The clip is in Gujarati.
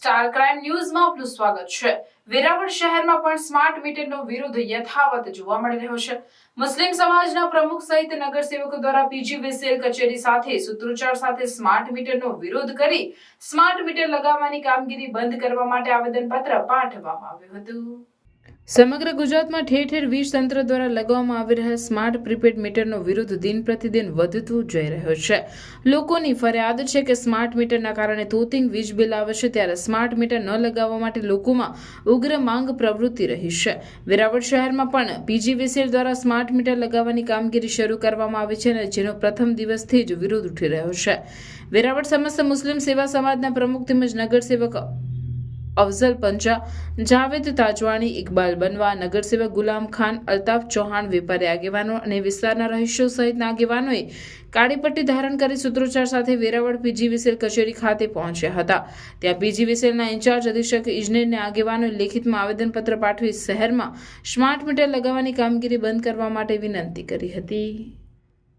સ્ટાર ક્રાઇમ ન્યૂઝમાં આપનું સ્વાગત છે. વેરાવળ શહેરમાં પણ સ્માર્ટ મીટરનો વિરોધ યથાવત જોવા મળી રહ્યો છે. મુસ્લિમ સમાજના પ્રમુખ સહિત નગરસેવકો દ્વારા પીજીવીસીએલ કચેરી સાથે સૂત્રોચ્ચાર સાથે સ્માર્ટ મીટરનો વિરોધ કરી સ્માર્ટ મીટર લગાવવાની કામગીરી બંધ કરવા માટે આવેદનપત્ર પાઠવવામાં આવ્યું હતું. સમગ્ર ગુજરાતમાં ઠેર ઠેર વીજ તંત્ર દ્વારા લગાવવામાં આવી રહેલ સ્માર્ટ પ્રીપેડ મીટરનો વિરોધ દિન પ્રતિદિન વધતો જઈ રહ્યો છે. લોકોની ફરિયાદ છે કે સ્માર્ટ મીટરના કારણે તોતિંગ વીજ બિલ આવે છે ત્યારે સ્માર્ટ મીટર ન લગાવવા માટે લોકોમાં ઉગ્ર માંગ પ્રવૃત્તિ રહી છે. વેરાવળ શહેરમાં પણ પીજીવીસીએલ દ્વારા સ્માર્ટ મીટર લગાવવાની કામગીરી શરૂ કરવામાં આવી છે અને જેનો પ્રથમ દિવસથી જ વિરોધ ઉઠી રહ્યો છે. વેરાવળ સમસ્ત મુસ્લિમ સેવા સમાજના પ્રમુખ તેમજ નગરસેવક અફઝલ પંચા જાવેદ તાજવાણી, ઇકબાલ બનવા, નગરસેવક ગુલામ ખાન, અલ્તાફ ચૌહાણ, વેપારી આગેવાનો અને વિસ્તારના રહીશો સહિતના આગેવાનોએ કાળીપટ્ટી ધારણ કરી સૂત્રોચ્ચાર સાથે વેરાવળ પીજીવીસીએલ કચેરી ખાતે પહોંચ્યા હતા. ત્યાં પીજીવીસીએલના ઇન્ચાર્જ અધિક્ષક ઇજનેરને આગેવાનોએ લેખિતમાં આવેદનપત્ર પાઠવી શહેરમાં સ્માર્ટ મીટર લગાવવાની કામગીરી બંધ કરવા માટે વિનંતી કરી હતી.